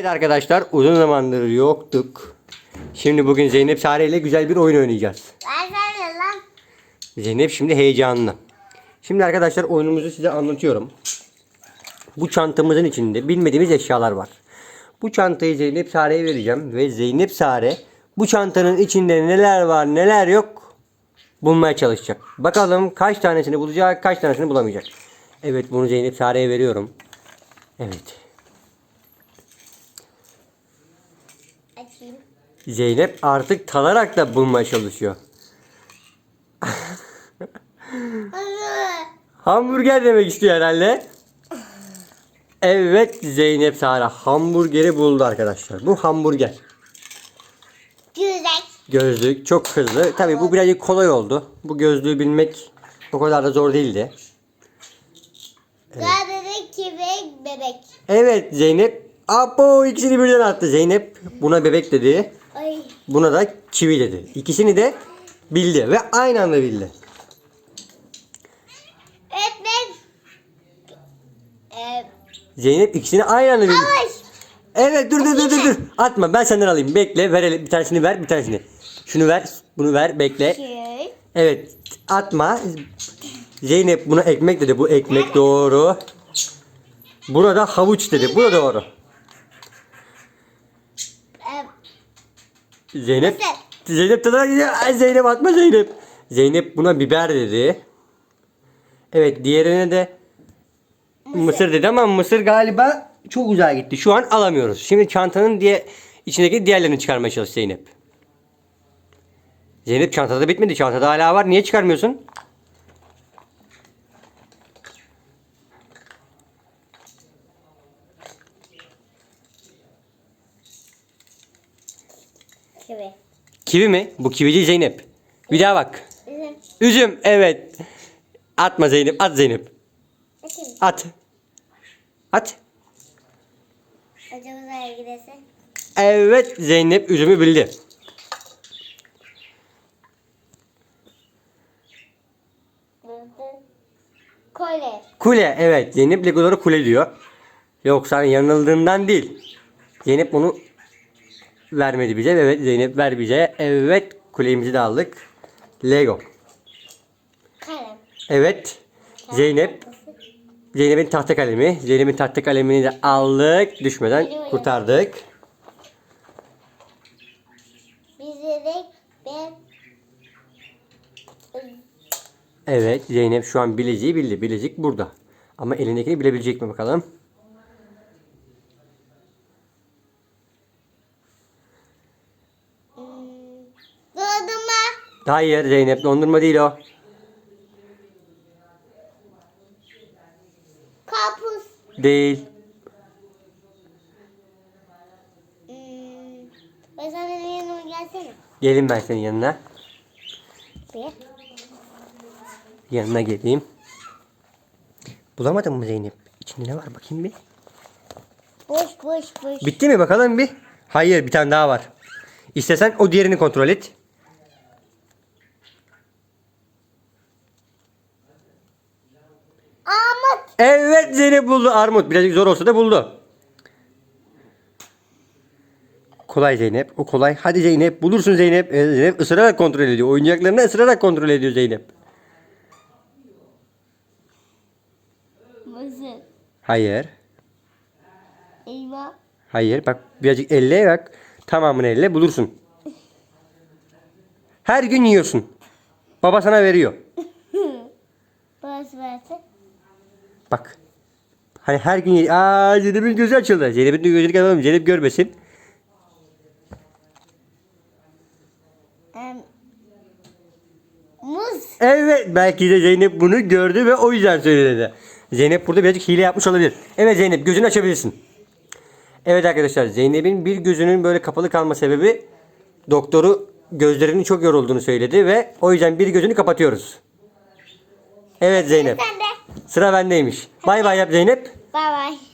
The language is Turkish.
Evet arkadaşlar uzun zamandır yoktuk. Şimdi bugün Zeynep Sare ile güzel bir oyun oynayacağız. Zeynep şimdi heyecanlı. Şimdi arkadaşlar oyunumuzu size anlatıyorum. Bu çantamızın içinde bilmediğimiz eşyalar var. Bu çantayı Zeynep Sare'ye vereceğim ve Zeynep Sare bu çantanın içinde neler var neler yok bulmaya çalışacak. Bakalım kaç tanesini bulacak kaç tanesini bulamayacak. Evet bunu Zeynep Sare'ye veriyorum. Evet. Zeynep artık talarak da bulmaya çalışıyor. Hamburger demek istiyor herhalde. Evet Zeynep Sara hamburgeri buldu arkadaşlar. Bu hamburger. Güzel. Gözlük çok hızlı. Tabi bu birazcık kolay oldu. Bu gözlüğü bilmek o kadar da zor değildi. Sadece kibek bebek. Evet Zeynep. Apo ikisini birden attı. Zeynep buna bebek dedi. Ay. Buna da kivi dedi. İkisini de bildi ve aynı anda bildi. Evet ben. Ee, Zeynep ikisini aynı anda bildi. ay. Evet dur dur dur dur dur. Atma ben senden alayım. Bekle verelim. Bir tanesini ver bir tanesini. Şunu ver bunu ver bekle. Şey. Evet atma. Zeynep buna ekmek dedi. Bu ekmek doğru. Buna da havuç dedi. Bu da doğru. Ee, Zeynep Mısır. Zeynep tadına gidiyor. Ay Zeynep atma Zeynep. Zeynep buna biber dedi. Evet diğerine de mısır, dedi ama mısır galiba çok uzağa gitti. Şu an alamıyoruz. Şimdi çantanın diye içindeki diğerlerini çıkarmaya çalış Zeynep. Zeynep çantada bitmedi. Çantada hala var. Niye çıkarmıyorsun? Kivi. Kivi mi? Bu kivici Zeynep. Bir daha bak. Bizim. Üzüm. Evet. Atma Zeynep. At Zeynep. At. At. Hocamız nereye gidesin? Evet Zeynep üzümü bildi. Kolye. Kule evet Zeynep Legoları kule diyor. Yoksa yanıldığından değil. Zeynep bunu vermedi bize. Evet Zeynep ver bize. Evet kulemizi de aldık. Lego. Kalem. Evet Zeynep Zeynep'in tahta kalemi. Zeynep'in tahta kalemini de aldık. Düşmeden kurtardık. Evet Zeynep şu an bileziği bildi. Bilezik burada. Ama elindekini bilebilecek mi bakalım? hmm, dondurma. Hayır Zeynep dondurma değil o. Karpuz. Değil. Hmm, ben sana yanıma gelsene. Gelin ben senin yanına. Bir. Yanına geleyim. Bulamadın mı Zeynep? İçinde ne var bakayım bir. Boş boş boş. Bitti mi bakalım bir? Hayır bir tane daha var. İstesen o diğerini kontrol et. Armut. Evet Zeynep buldu. Armut birazcık zor olsa da buldu. Kolay Zeynep. O kolay. Hadi Zeynep. Bulursun Zeynep. Ee, Zeynep ısırarak kontrol ediyor. Oyuncaklarını ısırarak kontrol ediyor Zeynep. Mısır. Hayır. Elma. Hayır. Bak birazcık elle bak. Tamamını elle bulursun. Her gün yiyorsun. Baba sana veriyor. Burası burası. Bak. Hani her gün Aa Zeynep'in gözü açıldı. Zeynep'in de gözünü kapatalım. Zeynep görmesin. Muz. Evet belki de Zeynep bunu gördü ve o yüzden söyledi. Zeynep burada birazcık hile yapmış olabilir. Evet Zeynep gözünü açabilirsin. Evet arkadaşlar Zeynep'in bir gözünün böyle kapalı kalma sebebi doktoru gözlerinin çok yorulduğunu söyledi ve o yüzden bir gözünü kapatıyoruz. Evet Zeynep. Sıra bendeymiş. Bay bay yap Zeynep. Bay bay.